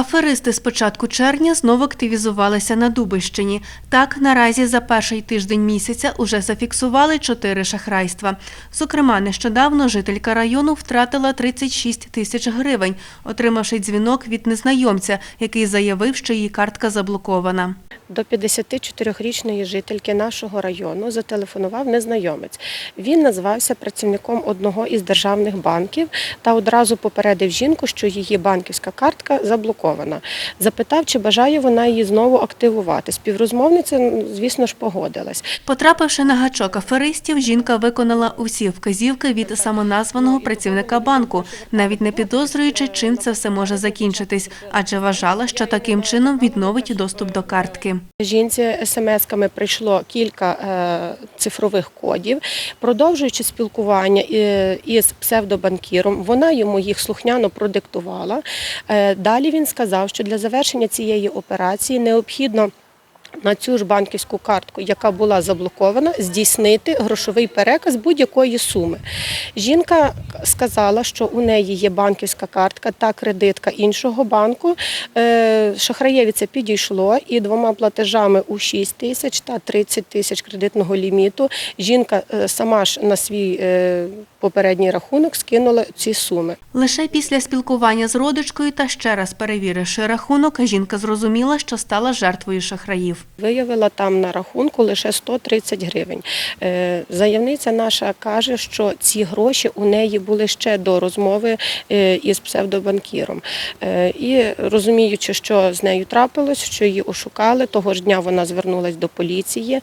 Аферисти з початку червня знову активізувалися на Дубищині. Так, наразі за перший тиждень місяця уже зафіксували чотири шахрайства. Зокрема, нещодавно жителька району втратила 36 тисяч гривень, отримавши дзвінок від незнайомця, який заявив, що її картка заблокована. До 54-річної жительки нашого району зателефонував незнайомець. Він назвався працівником одного із державних банків та одразу попередив жінку, що її банківська картка заблокована. Запитав, чи бажає вона її знову активувати. Співрозмовниця, звісно ж, погодилась. Потрапивши на гачок аферистів, жінка виконала усі вказівки від самоназваного працівника банку, навіть не підозрюючи, чим це все може закінчитись, адже вважала, що таким чином відновить доступ до картки. Жінці смс-ками прийшло кілька е, цифрових кодів. Продовжуючи спілкування е, із псевдобанкіром, вона йому їх слухняно продиктувала. Е, Далі він сказав, що для завершення цієї операції необхідно. На цю ж банківську картку, яка була заблокована, здійснити грошовий переказ будь-якої суми. Жінка сказала, що у неї є банківська картка та кредитка іншого банку. Е, Шахраєві це підійшло і двома платежами у 6 тисяч та 30 тисяч кредитного ліміту. Жінка е, сама ж на свій е, попередній рахунок скинула ці суми. Лише після спілкування з родичкою та ще раз перевіривши рахунок, жінка зрозуміла, що стала жертвою шахраїв. Виявила там на рахунку лише 130 гривень. Е, Заявниця наша каже, що ці гроші у неї були ще до розмови е, із псевдобанкіром. Е, І розуміючи, що з нею трапилось, що її ошукали, того ж дня вона звернулась до поліції.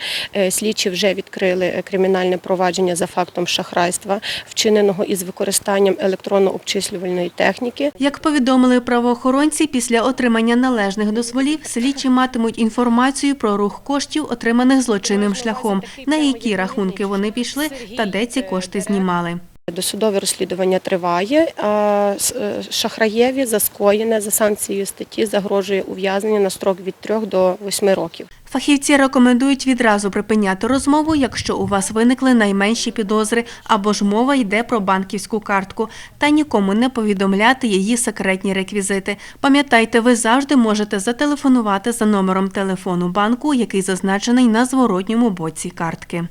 Слідчі вже відкрили кримінальне провадження за фактом шахрайства, вчиненого із використанням електронно-обчислювальної техніки. Як повідомили правоохоронці, після отримання належних дозволів слідчі матимуть інформацію про рух коштів, отриманих злочинним шляхом, на які рахунки вони пішли та де ці кошти знімали. Досудове розслідування триває. а е, Шахраєві за скоєне за санкцією статті загрожує ув'язнення на строк від 3 до 8 років. Фахівці рекомендують відразу припиняти розмову, якщо у вас виникли найменші підозри або ж мова йде про банківську картку, та нікому не повідомляти її секретні реквізити. Пам'ятайте, ви завжди можете зателефонувати за номером телефону банку, який зазначений на зворотньому боці картки.